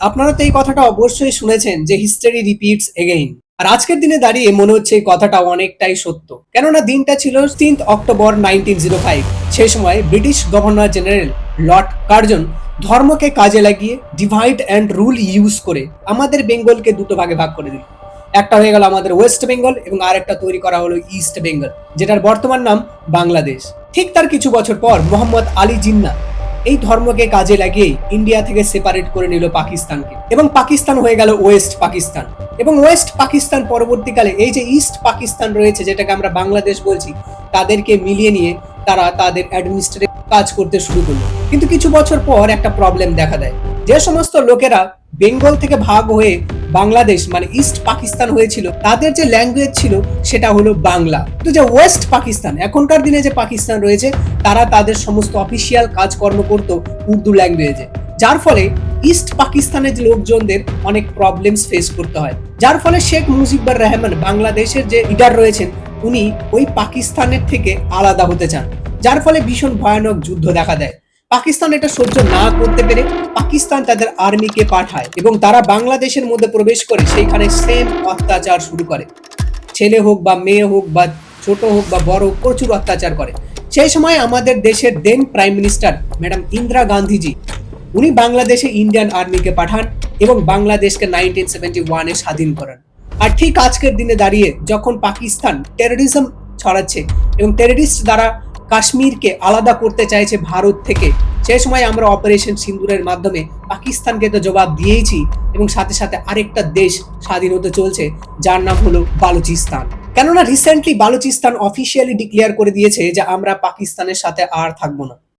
আপনারা তো এই কথাটা অবশ্যই শুনেছেন যে হিস্টোরি রিপিটস এগেইন আর আজকের দিনে দাঁড়িয়ে মনে হচ্ছে এই কথাটা অনেকটাই সত্য। কেননা দিনটা ছিল তিন অক্টোবর নাইনটিন জিরো ফাইভ সেই সময় British governor general lord Curzon ধর্মকে কাজে লাগিয়ে ডিভাইড অ্যান্ড রুল ইউজ করে আমাদের বেঙ্গলকে দুটো ভাগে ভাগ করে দিল একটা হয়ে গেল আমাদের ওয়েস্ট বেঙ্গল এবং আরেকটা তৈরি করা হলো ইস্ট বেঙ্গল, যেটার বর্তমান নাম বাংলাদেশ। ঠিক তার কিছু বছর পর মোহাম্মদ আলী জিন্না এই ধর্মকে কাজে লাগিয়ে ইন্ডিয়া থেকে সেপারেট করে নিল পাকিস্তানকে। এবং পাকিস্তান হয়ে গেল ওয়েস্ট পাকিস্তান। এবং ওয়েস্ট পাকিস্তান পরবর্তীকালে এই যে ইস্ট পাকিস্তান রয়েছে, যেটাকে আমরা বাংলাদেশ বলছি, তাদেরকে মিলিয়ে নিয়ে তারা তাদের অ্যাডমিনিস্ট্রেটিভ কাজ করতে শুরু করল। কিন্তু কিছু বছর পর একটা প্রবলেম দেখা দেয়। যে সমস্ত লোকেরা বেঙ্গল থেকে ভাগ হয়ে বাংলাদেশ মানে ইস্ট পাকিস্তান হয়েছিল, তাদের যে ল্যাঙ্গুয়েজ ছিল সেটা হলো বাংলা। তো যে ওয়েস্ট পাকিস্তান এখনকার দিনে যে পাকিস্তান রয়েছে, তারা তাদের সমস্ত অফিসিয়াল কাজকর্ম করত উর্দু ল্যাঙ্গুয়েজে যার ফলে ইস্ট পাকিস্তানের লোকজনদের অনেক প্রবলেমস ফেস করতে হয়। যার ফলে শেখ মুজিবুর রহমান বাংলাদেশের যে লিডার রয়েছেন, উনি ওই পাকিস্তানের থেকে আলাদা হতে চান। যার ফলে ভীষণ ভয়ানক যুদ্ধ দেখা দেয়। পাকিস্তান এটা সহ্য না করতে পেরে পাকিস্তান তাদের আর্মিকে পাঠায় এবং তারা বাংলাদেশের মধ্যে প্রবেশ করে সেইখানে সেম অত্যাচার শুরু করে। ছেলে হোক বা মেয়ে হোক বা ছোট হোক বা বড় হোক, প্রচুর অত্যাচার করে। সেই সময় আমাদের দেশের then prime minister madam Indira Gandhiji, উনি বাংলাদেশে ইন্ডিয়ান আর্মিকে পাঠান এবং বাংলাদেশকে নাইনটিন সেভেন্টি ওয়ানে স্বাধীন করেন। আর ঠিক আজকের দিনে দাঁড়িয়ে যখন পাকিস্তান টেরোরিজম ছড়াচ্ছে এবং টেররিস্ট দ্বারা কাশ্মীরকে আলাদা করতে চাইছে ভারত থেকে। সেই সময় আমরা অপারেশন সিন্দুরের মাধ্যমে পাকিস্তানকে তো জবাব দিয়েইছি এবং সাথে সাথে আরেকটা দেশ স্বাধীন হতে চলছে, যার নাম হলো বালুচিস্তান। কেননা রিসেন্টলি বালুচিস্তান অফিসিয়ালি ডিক্লেয়ার করে দিয়েছে যে আমরা পাকিস্তানের সাথে আর থাকব না।